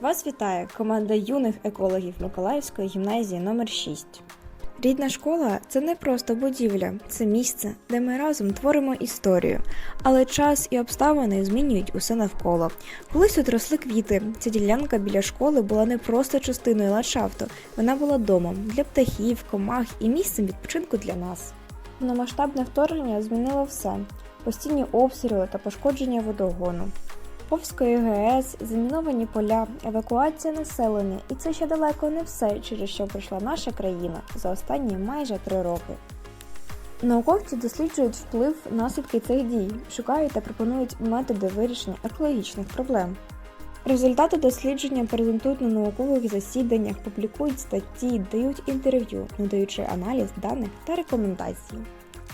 Вас вітає команда юних екологів Миколаївської гімназії номер 6 Рідна школа це не просто будівля, це місце, де ми разом творимо історію. Але час і обставини змінюють усе навколо. Колись тут росли квіти. Ця ділянка біля школи була не просто частиною ландшафту, вона була домом для птахів, комах і місцем відпочинку для нас. Повномасштабне вторгнення змінило все: постійні обстріли та пошкодження водогону. Повської ГЕС, заміновані поля, евакуація населення, і це ще далеко не все, через що пройшла наша країна за останні майже три роки. Науковці досліджують вплив наслідки цих дій, шукають та пропонують методи вирішення екологічних проблем. Результати дослідження презентують на наукових засіданнях, публікують статті, дають інтерв'ю, надаючи аналіз даних та рекомендацій.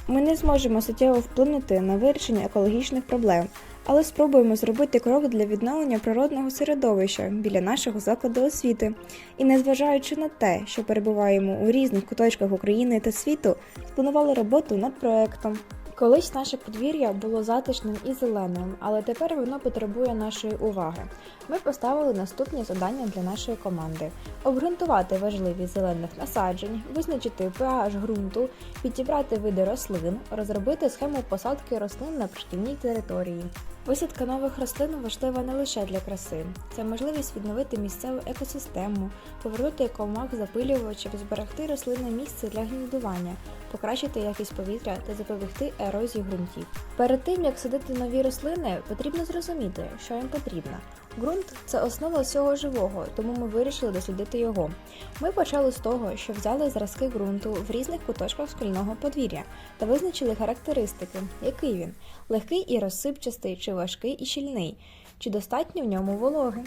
Ми не зможемо суттєво вплинути на вирішення екологічних проблем, але спробуємо зробити крок для відновлення природного середовища біля нашого закладу освіти. І незважаючи на те, що перебуваємо у різних куточках України та світу, спланували роботу над проектом. Колись наше подвір'я було затишним і зеленим, але тепер воно потребує нашої уваги. Ми поставили наступні завдання для нашої команди: обґрунтувати важливість зелених насаджень, визначити pH ґрунту, підібрати види рослин, розробити схему посадки рослин на пришкільній території. Висадка нових рослин важлива не лише для краси, це можливість відновити місцеву екосистему, повернути комах запилювачів, зберегти рослинне місце для гніздування, покращити якість повітря та запобігти ерозії ґрунтів. Перед тим як садити нові рослини, потрібно зрозуміти, що їм потрібно. Ґрунт це основа всього живого, тому ми вирішили дослідити його. Ми почали з того, що взяли зразки ґрунту в різних куточках шкільного подвір'я та визначили характеристики, який він легкий і розсипчастий, чи важкий і щільний, чи достатньо в ньому вологи.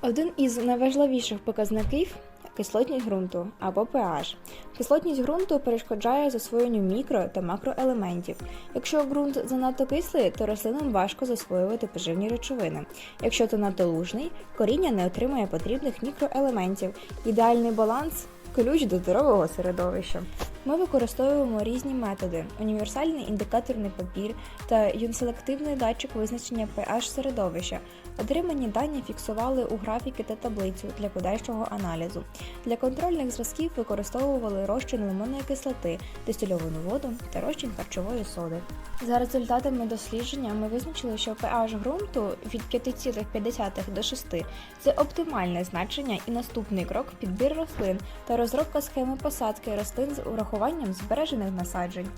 Один із найважливіших показників кислотність ґрунту або pH. Кислотність ґрунту перешкоджає засвоєнню мікро та макроелементів. Якщо ґрунт занадто кислий, то рослинам важко засвоювати поживні речовини. Якщо занадто лужний, коріння не отримує потрібних мікроелементів. Ідеальний баланс ключ до здорового середовища. Ми використовуємо різні методи: універсальний індикаторний папір та юнселективний датчик визначення pH середовища. Отримані дані фіксували у графіки та таблицю для подальшого аналізу. Для контрольних зразків використовували розчин лимонної кислоти, дистильовану воду та розчин харчової соди. За результатами дослідження ми визначили, що pH ґрунту від 5,5 до 6 – це оптимальне значення і наступний крок підбір рослин та розробка схеми посадки рослин з урахуванням збережених насаджень.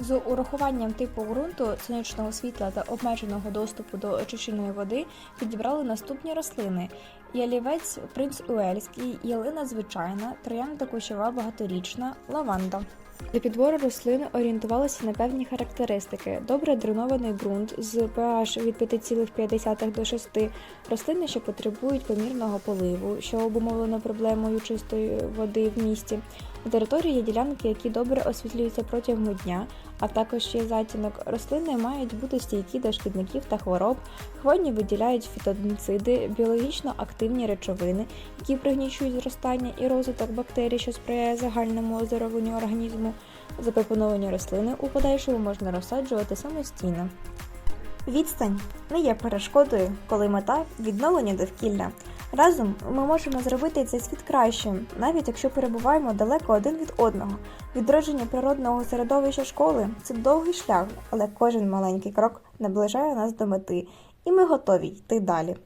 З урахуванням типу ґрунту, сонячного світла та обмеженого доступу до очищеної води підібрали наступні рослини: ялівець принц Уельський, ялина звичайна, троянда кущова багаторічна, лаванда. Для підбору рослин орієнтувалися на певні характеристики: добре дренований ґрунт з pH від 5,5 до 6, рослини, що потребують помірного поливу, що обумовлено проблемою чистої води в місті. На території є ділянки, які добре освітлюються протягом дня, а також є затінок. Рослини мають бути стійкі до шкідників та хвороб. Хвойні виділяють фітонциди, біологічно активні речовини, які пригнічують зростання і розвиток бактерій, що сприяє загальному оздоровленню організму. Запропоновані рослини у подальшому можна розсаджувати самостійно. Відстань не є перешкодою, коли мета відновлення довкілля. Разом ми можемо зробити цей світ кращим, навіть якщо перебуваємо далеко один від одного. Відродження природного середовища школи це довгий шлях, але кожен маленький крок наближає нас до мети, і ми готові йти далі.